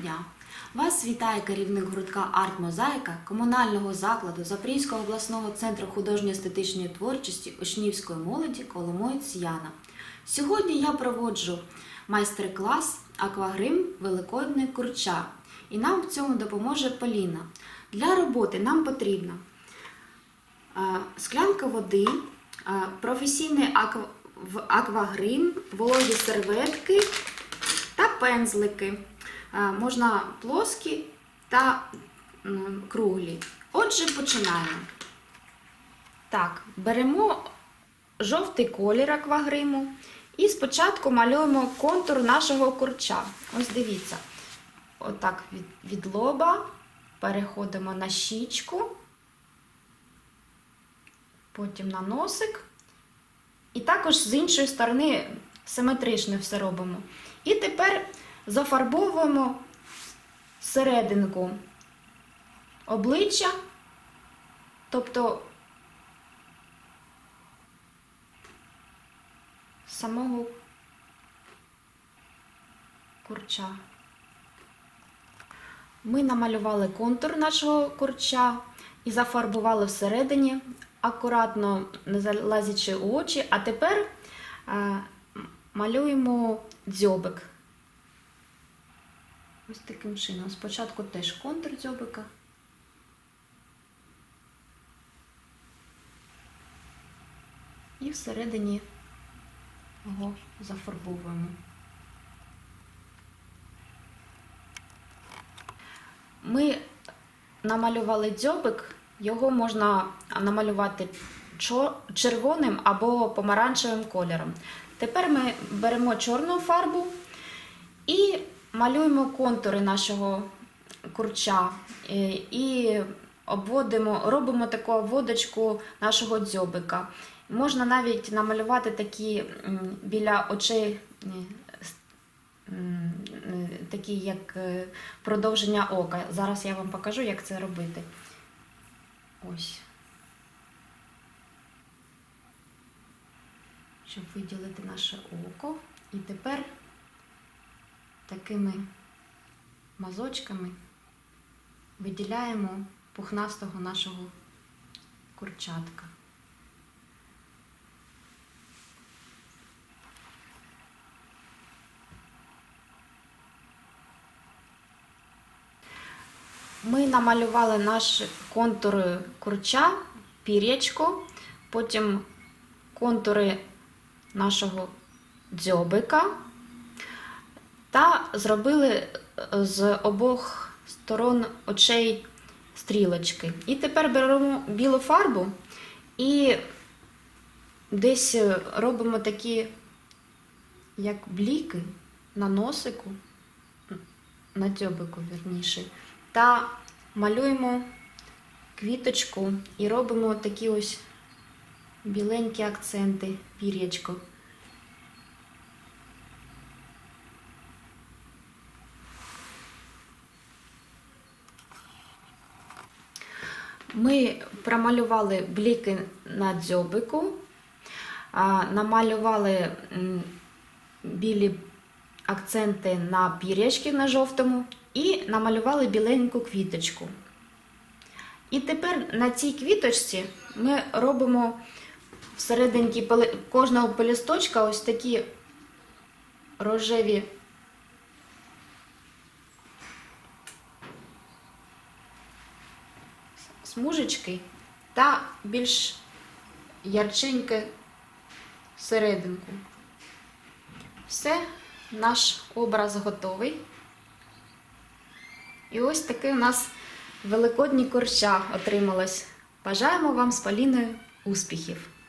дня! Вас вітає керівник гуртка «Арт-Мозаїка» комунального закладу Запорізького обласного центру художньо-естетичної творчості учнівської молоді Коломоєць Яна. Сьогодні я проводжу майстер-клас аквагрим Великодне курча, і нам в цьому допоможе Поліна. Для роботи нам потрібно е, склянка води, професійний аквагрим, вологі серветки та пензлики. Е, Можна плоскі та круглі. Отже, починаємо. Так, беремо жовтий колір аквагриму і спочатку малюємо контур нашого курча. Ось дивіться. Отак від, від лоба переходимо на щічку, потім на носик. І також з іншої сторони симетрично все робимо. І тепер зафарбовуємо серединку обличчя, тобто самого курча. Ми намалювали контур нашого курча і зафарбували всередині, акуратно не залазячи у очі, а тепер е, малюємо дзьобик. Ось таким чином. Спочатку теж контур дзьобика. І всередині його зафарбовуємо. Ми намалювали дзьобик, його можна намалювати червоним або помаранчевим кольором. Тепер ми беремо чорну фарбу і малюємо контури нашого курча е, і обводимо, робимо таку обводочку нашого дзьобика. Можна навіть намалювати такі біля очей е, такі як е, продовження ока. Зараз я вам покажу, як це робити. Ось. Щоб виділити наше око. І тепер такими мазочками виділяємо пухнастого нашого курчатка. Ми намалювали наш контур курча, пір'ячко, потім контури нашого дзьобика та зробили е, з обох сторон очей стрілочки. І тепер беремо білу фарбу і десь е, робимо такі, як бліки на носику, на дзьобику, вірніше, та малюємо квіточку і робимо такі ось біленькі акценти, пір'ячко. Ми промалювали бліки на дзьобику, намалювали білі акценти на пір'ячки на жовтому і намалювали біленьку квіточку. І тепер на цій квіточці ми робимо всерединки пели- кожного пелісточка ось такі рожеві смужечки та більш ярченьке серединку. Все, наш образ готовий. І ось таке у нас великодні курча отрималось. Бажаємо вам з Поліною успіхів!